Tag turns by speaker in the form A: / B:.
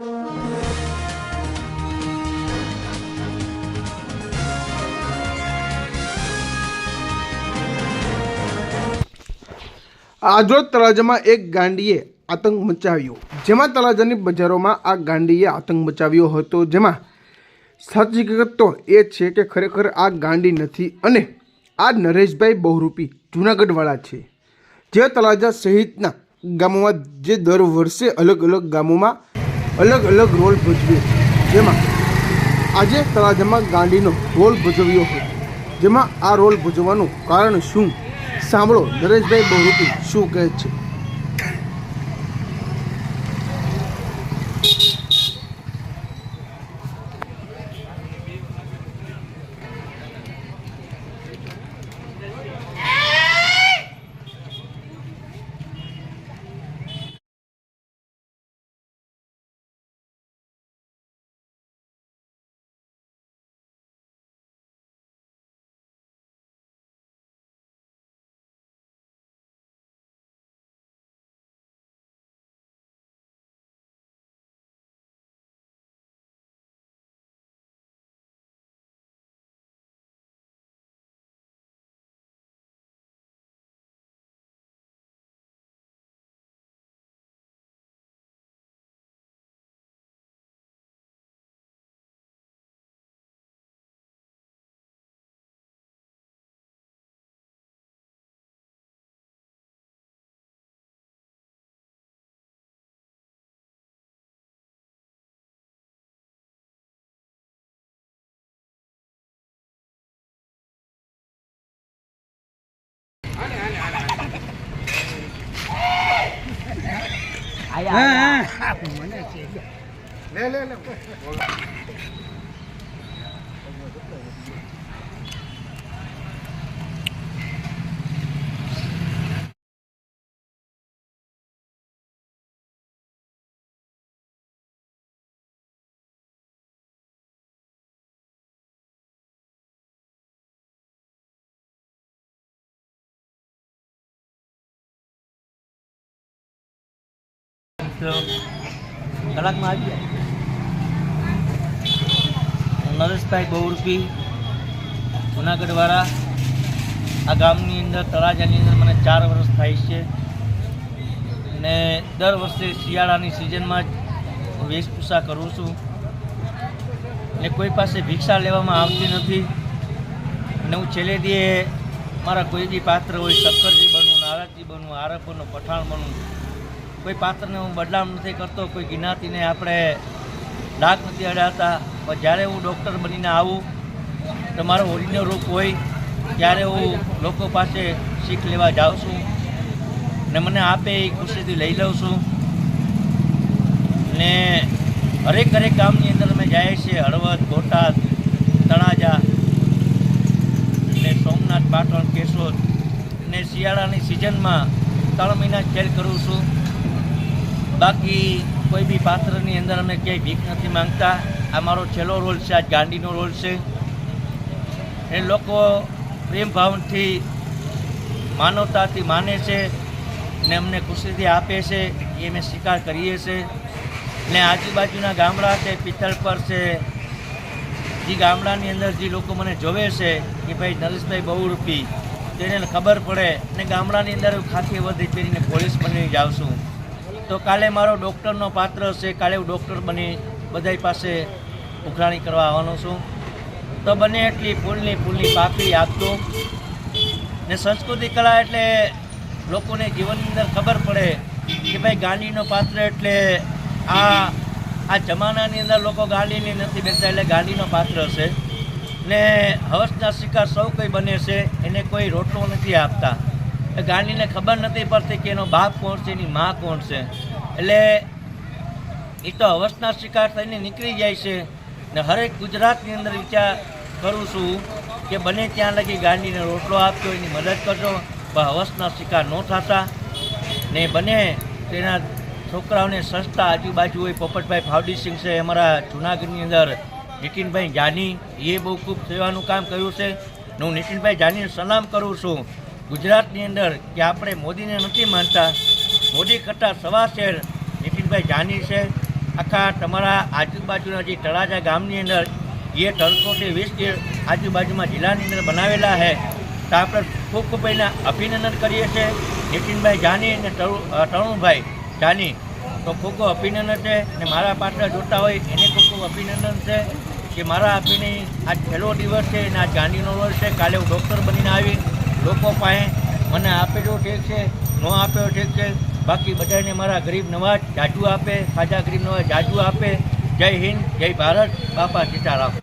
A: આજરોજ તળાજામાં એક ગાંડીએ આતંક મચાવ્યો. જેમાં તળાજાની બજારોમાં આ ગાંડીએ આતંક મચાવ્યો હતો. જેમાં સાચી હકીકત તો એ છે કે ખરેખર આ ગાંડી નથી અને આ નરેશભાઈ બહુરૂપી જૂનાગઢવાળા છે. જે તળાજા સહિતના ગામોમાં જે દર વર્ષે અલગ અલગ ગામોમાં અલગ અલગ રોલ ભજવે જેમાં આજે તળાજામાં ગાંડીનો રોલ ભજવ્યો હતો. જેમાં આ રોલ ભજવવાનું કારણ શું? સાંભળો. નરેશભાઈ બહુરૂપી શું કહે છે?
B: તો કલાકમાં આવી જાય. નરેશભાઈ બહુરૂપી, જુનાગઢવાળા, આ ગામની અંદર તળાજાની અંદર મને ચાર વર્ષ થાય છે. ને દર વર્ષે શિયાળાની સિઝનમાં જ વેશભૂષા કરું છું. ને કોઈ પાસે ભિક્ષા લેવામાં આવતી નથી. ને હું છેલ્લે દીએ મારા કોઈ બી પાત્ર હોય શક્કરજી બનવું નારાજજી બનવું આરબનો પઠાણ બનવું કોઈ પાત્રને હું બદનામ નથી કરતો, કોઈ જ્ઞાતિને આપણે ડાક નથી અડાતા પણ જ્યારે હું ડૉક્ટર બનીને આવું તમારો મારો ઓરિજિનલ રૂપ હોય, ત્યારે હું લોકો પાસે શીખ લેવા જાઉં છું ને મને આપે એ ખુશીથી લઈ લઉં છું. ને હરેક હરેક ગામની અંદર અમે જાય છીએ, હળવદ, બોટાદ તણાજા ને સોમનાથ, પાટણ, કેશોદ ને શિયાળાની સિઝનમાં ત્રણ મહિના ખેલ કરું છું. બાકી કોઈ બી પાત્રની અંદર અમે ક્યાંય ભીખ નથી માંગતા. આ મારો છેલ્લો રોલ છે આજ ગાંડીનો રોલ છે. એ લોકો પ્રેમ ભાવથી, માનવતાથી માને છે ને અમને ખુશીથી આપે છે. એ અમે સ્વીકાર કરીએ છીએ ને આજુબાજુના ગામડા છે, પિત્તળ પર છે, જે ગામડાની અંદર જે લોકો મને જોવે છે કે ભાઈ નરેશભાઈ બહુ રૂપી તેને ખબર પડે ને ગામડાની અંદર ખાખી વધી પહેરીને પોલીસ બની જાઉં છું તો કાલે મારો ડૉક્ટરનો પાત્ર છે, કાલે હું ડૉક્ટર બની બધા પાસે ઉઘરાણી કરવા આવવાનો છું. તો બને એટલી ફૂલની ફૂલની પાકડી આપતો ને સંસ્કૃતિ કલા એટલે લોકોને જીવનની અંદર ખબર પડે કે ભાઈ ગાંધીનો પાત્ર એટલે આ આ જમાનાની અંદર લોકો ગાંધીની નથી બેસતા એટલે ગાંધીનો પાત્ર છે. ને હવસના શિકાર સૌ કોઈ બને છે, એને કોઈ રોટલો નથી આપતા. એ ગાંધીને ખબર નથી પડતી કે એનો બાપ કોણ છે, એની મા કોણ છે. એટલે એ તો હવસના શિકાર થઈને નીકળી જાય છે. ને હરેક ગુજરાતની અંદર વિચાર કરું છું કે બને ત્યાં લગી ગાંધીને રોટલો આપજો, એની મદદ કરજો, પણ હવસના શિકાર ન થતા. ને બને તેના છોકરાઓને સંસ્થા આજુબાજુ હોય, પોપટભાઈ ફાઉન્ડેશન છે, અમારા જુનાગઢની અંદર નીતિનભાઈ જાની, એ બહુ ખૂબ સેવાનું કામ કર્યું છે. હું નીતિનભાઈ જાનીને સલામ કરું છું. ગુજરાતની અંદર કે આપણે મોદીને નથી માનતા, મોદી કરતાં સવા શેર નીતિનભાઈ જાની છે. આખા તમારા આજુબાજુના જે તળાજા ગામની અંદર જે ત્રણસોથી વીસ આજુબાજુમાં જિલ્લાની અંદર બનાવેલા છે, તો આપણે ખૂબ ખૂબ એના અભિનંદન કરીએ છીએ. નીતિનભાઈ જાની અને તરુ- તરુણભાઈ જાની, તો ખૂબ ખૂબ અભિનંદન છે. અને મારા પાછળ જોતા હોય એને ખૂબ ખૂબ અભિનંદન છે કે મારા આપીને આજ પહેલો દિવસ છે અને આજ ગાંધીનો વર્ષ છે. કાલે હું ડૉક્ટર બનીને આવી. લોકો પાસે મને આપેલો ઠીક છે, ન આપેલો ઠીક છે. બાકી બધાને મારા ગરીબ નવાજ જાજુ આપે, સાજા ગરીબ નવાજ જાજુ આપે. જય હિન્દ, જય ભારત. બાપા સીતારામ